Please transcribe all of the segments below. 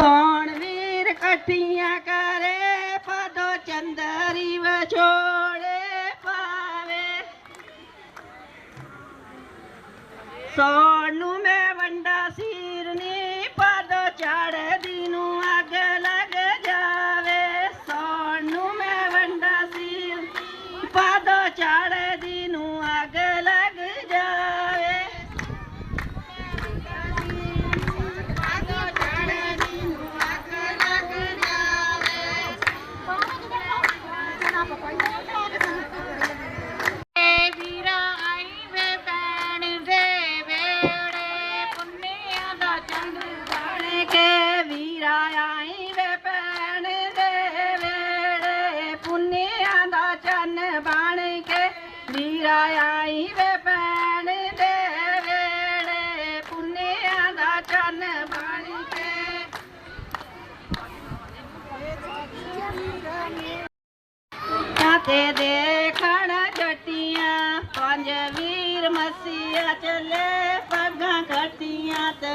ਸੋਣ ਵੀਰ ਇਕੱਠੀਆਂ ਕਰੇ, ਫਾਦੋ ਚੰਦਰੀ ਵਿਛੋੜੇ ਪਾਵੇ। ਸੋਣ ਨੂੰ ਮੈਂ ਵੰਡਾ ਸੀਰਨੀ, ਫਾਦੋ ਚੜਦੀ ਨੂੰ ਅੱਗ ਲੱਗ ਜਾਵੇ। ਸੋਣ ਨੂੰ ਮੈਂ ਵੰਡਾ ਸੀਰਨੀ, ਫਾਦੋ ਚੰਦ ਬਣ ਕੇ ਵੀਰਾ ਆਈ ਵੇ ਭੈਣ ਦੇ ਵੇੜੇ। ਪੁੰਨਿਆਂ ਦਾ ਚੰਨ ਬਣ ਕੇ ਵੀਰਾ ਆਈ ਵੇ ਭੈਣ ਦੇ ਵੇੜੇ। ਪੁੰਨਿਆਂ ਦਾ ਚੰਨ ਬਣ ਕੇ। ਤੇ ਦੇਖਣ ਜੱਟੀਆਂ, ਪੰਜ ਵੀਰ ਮਸੀਆ ਚੱਲੇ, ਪੱਗਾਂ ਕੱਟੀਆਂ ਤੇ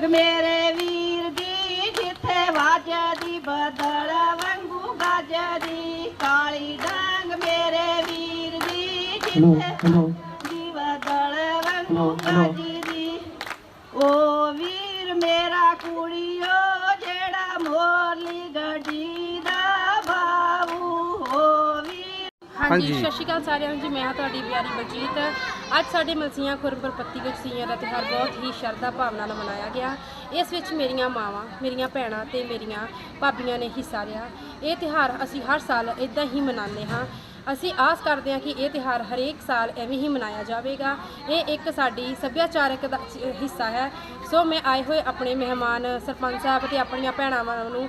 ਮੇਰੇ ਵੀਰ ਦੀ ਜਿੱਥੇ ਵਾਜਦੀ ਬਦਲ ਵਾਂਗੂ ਗੱਜਦੀ ਕਾਲੀ ਡਾਂਗ ਮੇਰੇ ਵੀਰ ਦੀ ਜਿੱਥੇ ਦੀ ਬਦਲ ਵਾਂਗੂ ਗੱਜਦੀ ਓ ਵੀਰ ਮੇਰਾ ਕੁੜੀਓ ਹਾਂਜੀ। ਸਤਿ ਸ਼੍ਰੀ ਅਕਾਲ ਸਾਰਿਆਂ ਨੂੰ ਜੀ, ਮੈਂ ਹਾਂ ਤੁਹਾਡੀ ਪਿਆਰੀ ਬਲਜੀਤ। ਅੱਜ ਸਾਡੇ ਮਲਸੀਆਂ ਖੁਰਮਪੁਰ ਪੱਤੀ ਵਿੱਚ ਸੀਆਂ ਦਾ ਤਿਉਹਾਰ ਬਹੁਤ ਹੀ ਸ਼ਰਧਾ ਭਾਵਨਾ ਨਾਲ ਮਨਾਇਆ ਗਿਆ। ਇਸ ਵਿੱਚ ਮੇਰੀਆਂ ਮਾਵਾਂ, ਮੇਰੀਆਂ ਭੈਣਾਂ ਤੇ ਮੇਰੀਆਂ ਭਾਬੀਆਂ ਨੇ ਹਿੱਸਾ ਲਿਆ। ਇਹ ਤਿਉਹਾਰ ਅਸੀਂ ਹਰ ਸਾਲ ਇਦਾਂ ਹੀ ਮਨਾਉਂਦੇ ਹਾਂ। ਅਸੀਂ ਆਸ ਕਰਦੇ ਹਾਂ ਕਿ ਇਹ ਤਿਉਹਾਰ ਹਰੇਕ ਸਾਲ ਐਵੇਂ ਹੀ ਮਨਾਇਆ ਜਾਵੇਗਾ। ਇਹ ਇੱਕ ਸਾਡੀ ਸੱਭਿਆਚਾਰਕ ਦਾ ਹਿੱਸਾ ਹੈ। ਸੋ ਮੈਂ ਆਏ ਹੋਏ ਆਪਣੇ ਮਹਿਮਾਨ, ਸਰਪੰਚ ਸਾਹਿਬ ਤੇ ਆਪਣੀਆਂ ਭੈਣਾਂ ਨੂੰ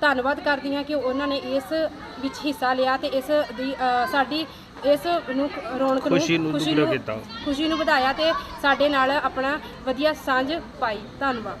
ਧੰਨਵਾਦ ਕਰਦੀ ਹਾਂ ਕਿ ਉਹਨਾਂ ਨੇ ਇਸ ਵਿੱਚ ਹਿੱਸਾ ਲਿਆ ਤੇ ਇਸ ਦੀ ਅ, ਸਾਡੀ ਇਸ ਨੂੰ ਰੌਣਕ ਨੂੰ ਖੁਸ਼ੀ ਨੂੰ ਦੁੱਗਣਾ ਕੀਤਾ। ਖੁਸ਼ੀ ਨੂੰ ਵਧਾਇਆ ਤੇ ਸਾਡੇ ਨਾਲ ਆਪਣਾ ਵਧੀਆ ਸਾਂਝ ਪਾਈ ਧੰਨਵਾਦ